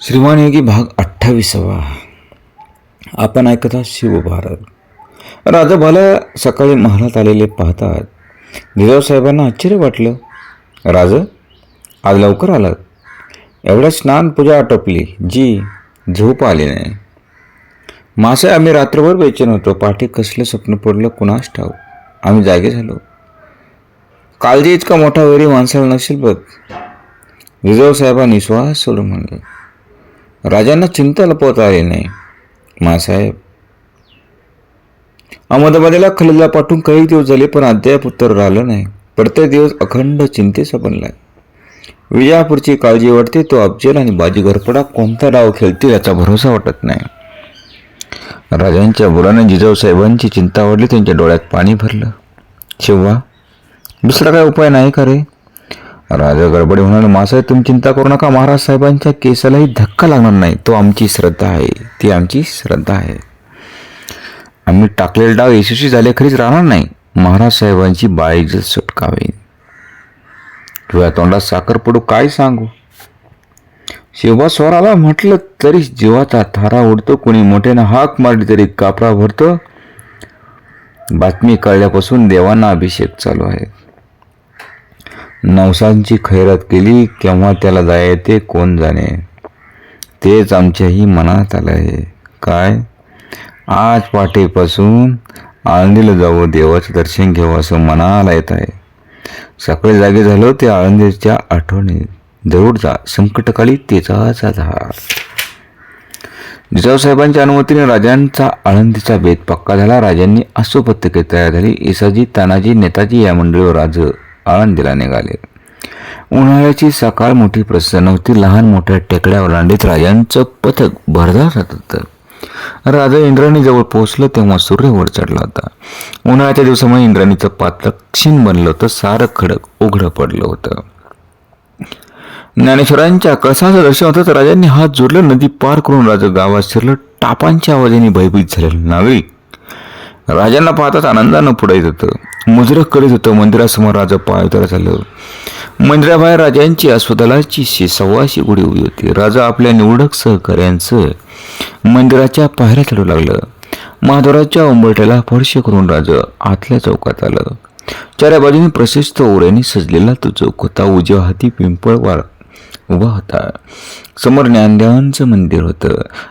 श्रीमान योगी भाग अठ्ठावीसावा. आपण ऐकत आहात शिवभारत राजाभाला सकाळी महालात आलेले पाहतात. जिजाऊ आश्चर्य वाटलं. राजा आज लवकर आलात. एवढ्या स्नान पूजा आटोपली. जी झोप आली नाही. मासे आम्ही रात्रभर बेचैन होतो. पाठी कसलं स्वप्न पडलं कुणास ठाऊ आम्ही जागे झालो. काळजी इतका मोठा वेळी माणसाला नसेल बघ. जिजाऊ श्वास सोडून म्हणले राजांना चिंता लपवता आली नाही. मासाहेब अहमदाबादेला खलीला पाठवून काही दिवस झाले पण अद्याप उत्तर राहिलं नाही. प्रत्येक दिवस अखंड चिंतेचा बनलाय विजयापूरची काळजी वाटते तो अफजल आणि बाजी घरपडा कोणता डाव खेळतील याचा भरोसा वाटत नाही. राजांच्या मुलाने जिजाऊ साहेबांची चिंता वाढली त्यांच्या डोळ्यात पाणी भरलं. शिवा दुसरा काय उपाय नाही का रे? राजा गडबडी म्हणाले मासाहेब तुम्ही चिंता करू नका. महाराज साहेबांच्या केसालाही धक्का लागणार नाही. तो आमची श्रद्धा आहे. ती आमची श्रद्धा आहे. आम्ही टाकलेले डाव यशस्वी झाले खरीच राहणार नाही. महाराज साहेबांची बाळी सुटकावी. तुझ्या तोंडात साखर पडू काय सांगू? शेवा स्वराला म्हटलं तरी जीवाचा थारा उडतो. कोणी मोठ्यानं हाक मारली तरी कापरा भरतो. बातमी कळल्यापासून देवांना अभिषेक चालू आहे. नवसांची खैरात केली केव्हा त्याला जायते कोण जाणे? तेच आमच्याही मनात आलं आहे. काय? आज पाठीपासून आळंदीला जावं देवाचं दर्शन घ्यावं असं मनाला येत आहे. सकाळी जागे झालो ते आळंदीच्या आठवणीत जरूर जा संकटकाळी तेचाच आधार जिजाऊसाहेबांच्या अनुमतीने राजांचा आळंदीचा बेत पक्का झाला. राजांनी आसोपत्रिके तयार झाली. इसाजी तानाजी नेताजी या मंडळीवर राज आळंदीला निघाले. उन्हाळ्याची सकाळ मोठी प्रसन्न होती. लहान मोठ्या टेकड्या ओलांडीत राजांचं पथक भरदार जात होतं. राजा इंद्राणी जवळ पोहोचलं तेव्हा सूर्य वर चढला होता. उन्हाळ्याच्या दिवसामुळे इंद्राणीचं पात्र क्षीण बनलं होतं. सारं खडक उघडं पडलं होतं. ज्ञानेश्वरांच्या कळसाचं दर्शन होतं तर राजांनी हात जोडलं. नदी पार करून राजा गावात शिरलं. टापांच्या आवाजाने भयभीत झालेलं नागरिक राजांना पाहताच आनंदानं पुढे येत होतं. मुजरक करीत होतं मंदिरासमोर राजा पायतर झालं मंदिराबाहेर राजांची अस्वदलाची शे सव्वाशी गुढी उभी होती. राजा आपल्या निवडक सहकाऱ्यांचं मंदिराच्या पायऱ्या चढू लागलं. महाद्वाराच्या उंबरट्याला फडशे करून राजा आतल्या चौकात आलं. चाऱ्या बाजूने प्रशस्त ओऱ्याने सजलेला तो चौक होता. उजव्या हाती पिंपळवार उभा होता. समोर ज्ञानदेवांचं मंदिर होतं.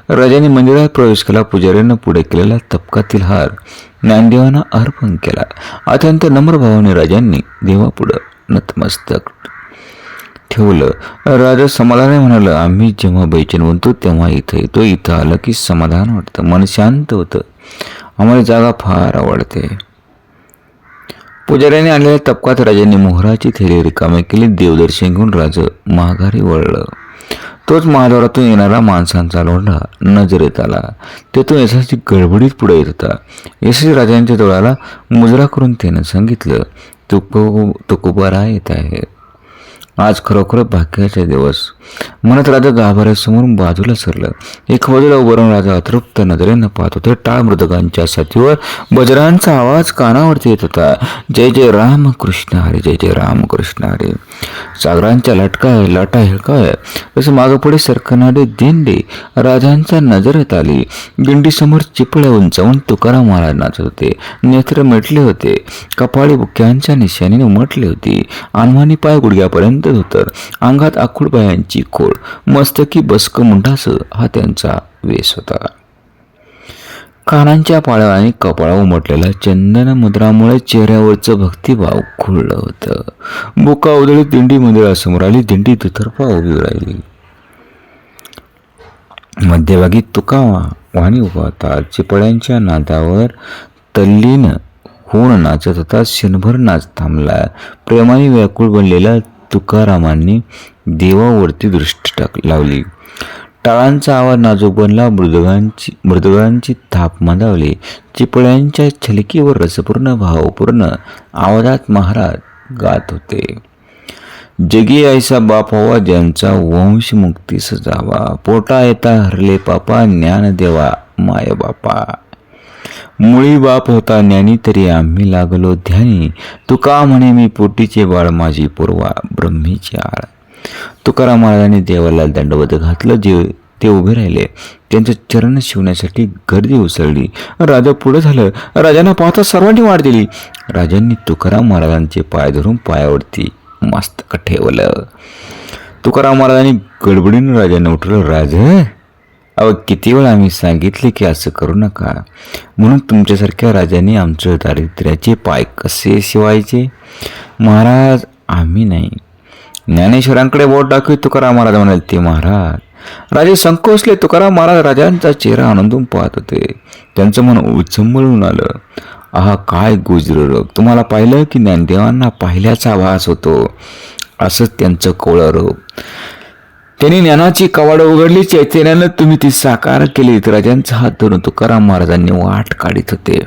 राजाने मंदिरात प्रवेश केला पुजाऱ्यांना पुढे केलेला तपकातील हार. ज्ञानदेवांना अर्पण केला. अत्यंत नम्र भावाने राजांनी देवापुढं नतमस्तक ठेवलं. राजा समाधाने म्हणालं आम्ही जेव्हा बैचन बनतो तेव्हा इथं येतो. इथं आलं की समाधान वाटतं. मन शांत होतं. आम्हाला जागा फार आवडते. पुजाऱ्याने आणलेल्या तपकात राजांनी मोहराची थैली रिकामे केली देवदर्शन घेऊन राज माघारी वळलं. तोच महाद्वारातून येणारा माणसांचा लोंढा नजरेत आला. तेथून यशाची गडबडीत पुढे येत होता. यशस्वी राजांच्या डोळ्याला मुजरा करून त्यानं सांगितलं तुको तुकोबारा येत आहे. आज खरोखर भाग्याचा दिवस. म्हणत राजा गाभाऱ्यासमोर बाजूला सरलं. एक बाजूला उभारून राजा अतृप्त नजरेनं पाहत होते. टाळ मृदकांच्या साथीवर बजरांचा आवाज कानावरती येत होता. जय जय राम कृष्ण हरे जय जय राम कृष्ण हरे. सागरांच्या लटकाय लाटा हिळकाय तसं मागं पुढे सरकणारे दिंडे राजांच्या नजरेत आली. दिंडीसमोर चिपळ्या उंचावून तुकाराम महाराज नाचत होते. नेत्र मिटले होते. कपाळी बुक्यांच्या निशाणीने उमटली होती. अनवानी पाय गुडघ्यापर्यंत धोतर अंगात आखुडबायांची खोड मस्तकी बसक मुंठास हा त्यांचा वेश होता. कानांच्या पाळ्या कपाळा उमटलेल्या चंदन मुद्रामुळे चेहऱ्यावरचं भक्तिभाव खुललं होतं. बुका उदळी दिंडी मंदिरासमोर आली दिंडी दुतर्फा उभी राहिली. मध्यभागी तुका वाणी उभा होता. चिपळ्यांच्या नादावर तल्लीन होऊन नाचत होता क्षणभर नाच थांबला. प्रेमाने व्याकुळ बनलेला तुकारामांनी देवावरती दृष्टी टाक लावली. टाळांचा आवाज नाजूक बनला मृदगांची मृदगांची थाप मंदावली चिपळ्यांच्या छलकीवर रसपूर्ण भावपूर्ण आवाजात महाराज गात होते. जगी ऐसा बाप हवा ज्यांचा वंश मुक्ती सजावा. पोटा येता हरले पापा ज्ञान देवा माय बापा. मुळी बाप होता ज्ञानी तरी आम्ही लागलो ध्यानी. तुका म्हणे मी पोटीचे बाळ माझी पूर्वा ब्रह्मीची आळ. तुकाराम महाराजांनी देवाला दंडवत घातलं जे ते उभे राहिले. त्यांचं चरण शिवण्यासाठी गर्दी उसळली. राजा पुढे झालं. राजांना पाहता सर्वांनी वाढ दिली. राजांनी तुकाराम महाराजांचे पाय धरून पायावरती मस्तक ठेवलं. तुकाराम महाराजांनी गडबडीनं राजांना उठवलं. राजा अहो किती वेळा आम्ही सांगितले की असं करू नका. म्हणून तुमच्यासारख्या राजांनी आमचं दारिद्र्याचे पाय कसे शिवायचे? महाराज आम्ही नाही. ज्ञानेश्वरांकडे बोट दाखवी तुकाराम महाराज म्हणाले ते महाराज राजे संकोचले तुकाराम महाराज राजांचा चेहरा आनंदून पाहत होते. त्यांचं मन उचंबळून आलं. आहा काय गुजर तुम्हाला पाहिलं की ज्ञानदेवांना पाहिल्याचा भास होतो. असंच त्यांचं कोळं रोग. त्यांनी ज्ञानाची कवाड उघडली चैतन्यानं तुम्ही ती साकार केली. राजांचा हात धरून तुकाराम महाराजांनी वाट काढित होते.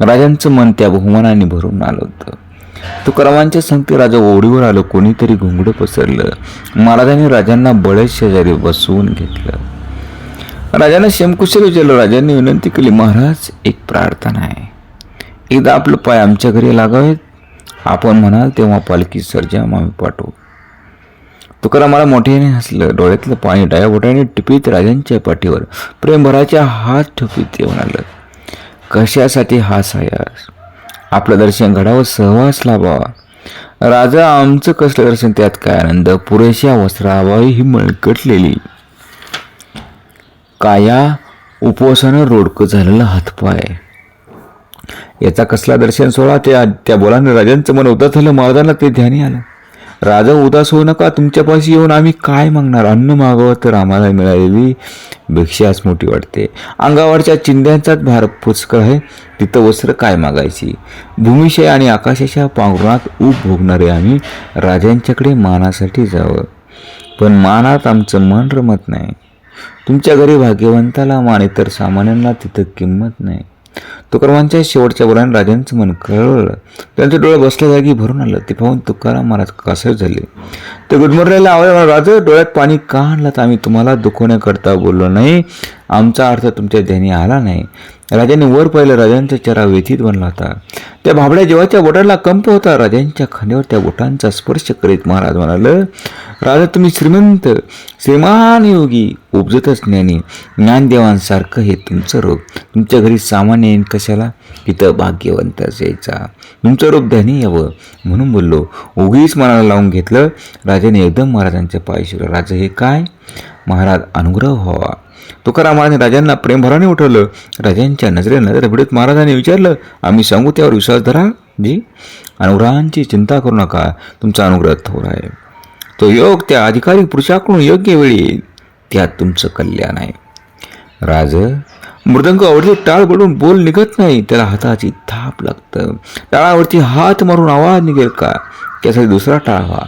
राजांचं मन त्या बहुमानाने भरून आलं होतं. तुकारामांच्या संगती राजा ओढीवर आलो कोणीतरी घुंगडं पसरलं. महाराजांनी राजांना बळेच शेजारी बसवून घेतलं. राजांना शमकुशल विचारलं राजांनी विनंती केली महाराज एक प्रार्थना आहे. एकदा आपलं पाय आमच्या घरी लागावेत. आपण म्हणाल तेव्हा पालखी सर्जाम आम्ही पाठवू. तुकारामाला मोठ्याने हसलं. डोळ्यातलं पाणी डाया बोटाने टिपीत राजांच्या पाठीवर. प्रेमभराच्या हात ठोपीत ते म्हणालं कशासाठी हा सायास आपलं दर्शन घडावं सहवास लाभावा. राजा आमचं कसलं दर्शन? त्यात काय आनंद? पुरेशा वस्त्राभावी ही मळकटलेली. काया उपवासानं रोडकं झालेला हातपाय. याचा कसला दर्शन सोहळा त्या त्या बोलाने राजांचं मन उदास झालं. महाराजांना ते ध्यानी आलं. राजा उदास होऊ नका तुमच्यापाशी येऊन आम्ही काय मागणार? अन्न मागावं तर आम्हाला मिळालेली भिक्षाच मोठी वाटते. अंगावरच्या चिंध्यांचाच भार पुचकळ आहे तिथं वस्त्र काय मागायची? भूमिशय आणि आकाशाच्या पांघरुणात ऊब भोगणारे आम्ही राजांच्याकडे मानासाठी जावं. पण मानात आमचं मन रमत नाही. तुमच्या घरी भाग्यवंताला माने तर सामान्यांना तिथं किंमत नाही. तुकारामांच्या शेवटच्या बोलाने राजांचं मन कळवलं त्यांचं डोळे बसल्या जागी भरून आलं. ते पाहून तुकाराम महाराज कासर झाले. ते गुदमरलेला आवाज राजा डोळ्यात पाणी का आणलात आम्ही तुम्हाला दुखवण्याकरता बोललो नाही. आमचा अर्थ तुमच्या ध्यानी आला नाही. राजाने वर पाहिलं राजांचा चेहरा व्यथित बनला होता. त्या भाबड्या जेवाच्या बोटाला कंप होता. राजांच्या खांद्यावर त्या बोटांचा स्पर्श करीत महाराज म्हणाल राजा तुम्ही श्रीमंत श्रीमान योगी उपजतच ज्ञानी ज्ञानदेवांसारखं हे तुमचं रूप तुमच्या घरी सामान्य येईन कशाला? तिथं भाग्यवंतच यायचा तुमचं रूप ध्यानी यावं. म्हणून बोललो. उगीच मनाला लावून घेतलं. राजाने एकदम महाराजांच्या पाय राजा हे काय? महाराज अनुग्रह व्हावा. हो महाराजांनी राजांना प्रेमभराने उठवलं. राजांच्या नजरे रबडीत महाराजांनी विचारलं आम्ही सांगू त्यावर विश्वास धरा जी? अनुग्रहांची चिंता करू नका तुमचा अनुग्रह थोर आहे. तो योग त्या अधिकारी पुरुषाकडून योग्य वेळी येईल त्यात तुमचं कल्याण आहे. राज मृदंग आवडते टाळ बडून बोल निघत नाही त्याला हाताची थाप लागतं. टाळावरती हात मारून आवाज निघेल का? त्यासाठी दुसरा टाळ व्हा.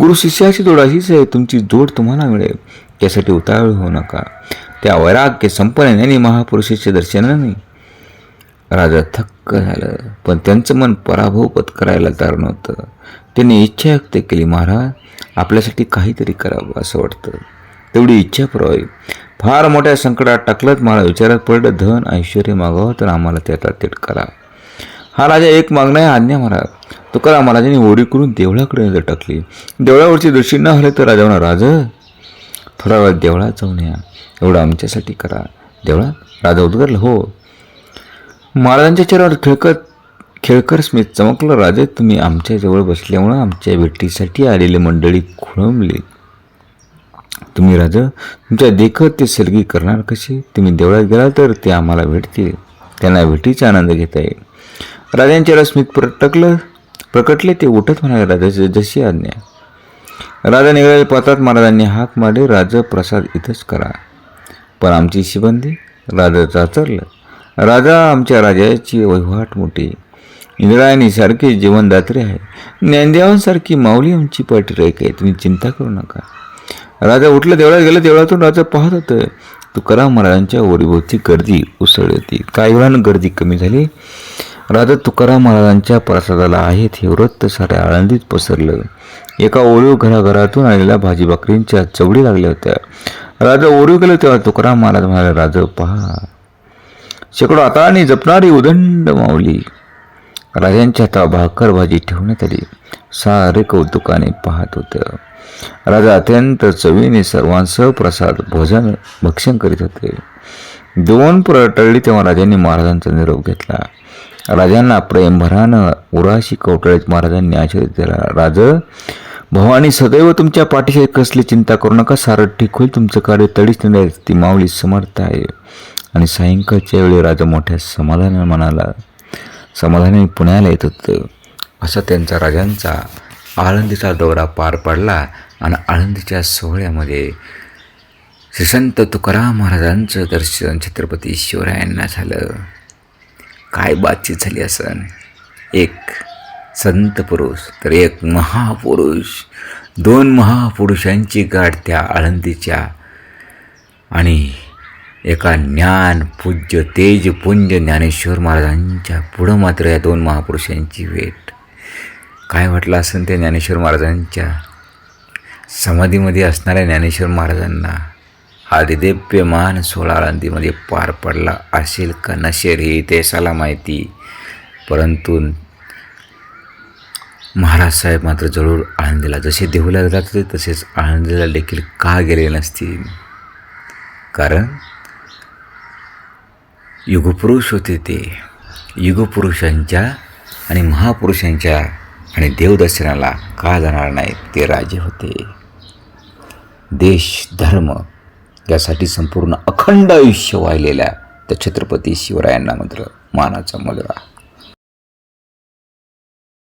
गुरु शिष्याची जोड अशीच आहे तुमची जोड तुम्हाला मिळेल. त्यासाठी उतावळ होऊ नका. त्या वैराग्य संपन्नाने महापुरुषाच्या दर्शनाने राजा थक्क झालं पण त्यांचं मन पराभव पत्करायला तयार नव्हतं. त्यांनी इच्छा व्यक्त केली महाराज आपल्यासाठी काहीतरी करावं असं वाटतं. तेवढी इच्छा पुरावी फार मोठ्या संकटात टाकलं मला विचारात पडलं धन ऐश्वर मागावं तर आम्हाला त्याचा तेट करा. हा राजा एक मागणं आहे आज्ञा महाराज. तुकाराम महाराजांनी ओढी करून देवळाकडे नजर टाकली. देवळावरची दृष्टी न हले तर राजा म्हणा राजा. थोडा वेळ देवळात जाऊन या. एवढं आमच्यासाठी करा. देवळात? राजा उद्गारला हो. महाराजांच्या चेहऱ्यावर खेळकर खेळकर स्मित चमकलं. राजे तुम्ही आमच्याजवळ बसल्यामुळं आमच्या भेटीसाठी आलेली मंडळी खुळंबली. तुम्ही राजा तुमच्या देखत ते सर्गी करणार कसे? तुम्ही देवळात गेला तर ते आम्हाला भेटतील. त्यांना भेटीचा आनंद घेता येईल. राजांच्या स्मित प्रटकलं प्रकटले ते उठत म्हणाले राजाचे जशी आज्ञा राजा निघाले पात्रात महाराजांनी हाक मारली राजा प्रसाद इथंच करा. पण आमची शिबंदी? राजा चाचरलं राजा आमच्या राजाची वहिवाट मोठी. इंद्रायणीसारखे जीवनदात्री आहे. ज्ञानदेवांसारखी माऊली आमची पाठी रेख आहे. तुम्ही चिंता करू नका. राजा उठलं देवळात गेलं देवळातून राजा पाहत होतं. तुकाराम महाराजांच्या ओरीभोवती गर्दी उसळली होती. काही वेळानं गर्दी कमी झाली? राजा तुकाराम महाराजांच्या प्रसादाला आहेत हे वृत्त साऱ्या आळंदीत पसरलं. एका ओळीव घराघरातून आलेल्या भाजी भाकरींच्या चवडी लागल्या होत्या. राजा ओळीव गेले तेव्हा तुकाराम महाराज म्हणाले राजा पहा. शेकडो हाताने जपणारी उदंड मावली राजांच्या हाता भाकर भाजी ठेवण्यात आली. सारे कौतुकाने पाहत होतं राजा अत्यंत चवीने सर्वांसह प्रसाद भोजन भक्षण करीत होते. दोन पुरं टळली तेव्हा राजांनी महाराजांचा निरोप घेतला. राजांना प्रेमभरानं उराशी कवटळीत महाराजांनी आशीर्वाद दिला. राज भवानी सदैव तुमच्या पाठीशी कसली चिंता करू नका. सारं ठीक होईल तुमचं कार्य तडीच नाही ती माऊली समर्थ आहे. आणि सायंकाळच्या वेळी राजा मोठ्या समाधानाने म्हणाला समाधानाने पुण्याला येत होतं. असा त्यांचा राजांचा आळंदीचा दौरा पार पडला आणि आळंदीच्या सोहळ्यामध्ये श्रीसंत तुकाराम महाराजांचं दर्शन छत्रपती शिवरायांना झालं. काय बातचीत झाली असन? एक संत पुरुष तर एक महापुरुष दोन महापुरुषांची गाठ त्या आळंदीच्या आणि एका ज्ञान पूज्य तेज पुंज ज्ञानेश्वर महाराजांच्या पुढं मात्र या दोन महापुरुषांची भेट. काय वाटलं असेल त्या ज्ञानेश्वर महाराजांच्या? समाधीमध्ये असणाऱ्या ज्ञानेश्वर महाराजांना हा दिव्यमान सोळा आळंदीमध्ये पार पडला असेल का नसेल हे देशाला माहिती. परंतु महाराज साहेब मात्र जरूर आळंदीला जसे देहूला जात होते तसेच आळंदीला देखील का गेले नसतील? कारण युगपुरुष होते ते. युगपुरुषांच्या आणि महापुरुषांच्या आणि देवदर्शनाला का जाणार नाहीत ते राजे होते. देश धर्म यासाठी संपूर्ण अखंड आयुष्य वाहिलेल्या त्या छत्रपती शिवरायांना मात्र मानाचा मुलगा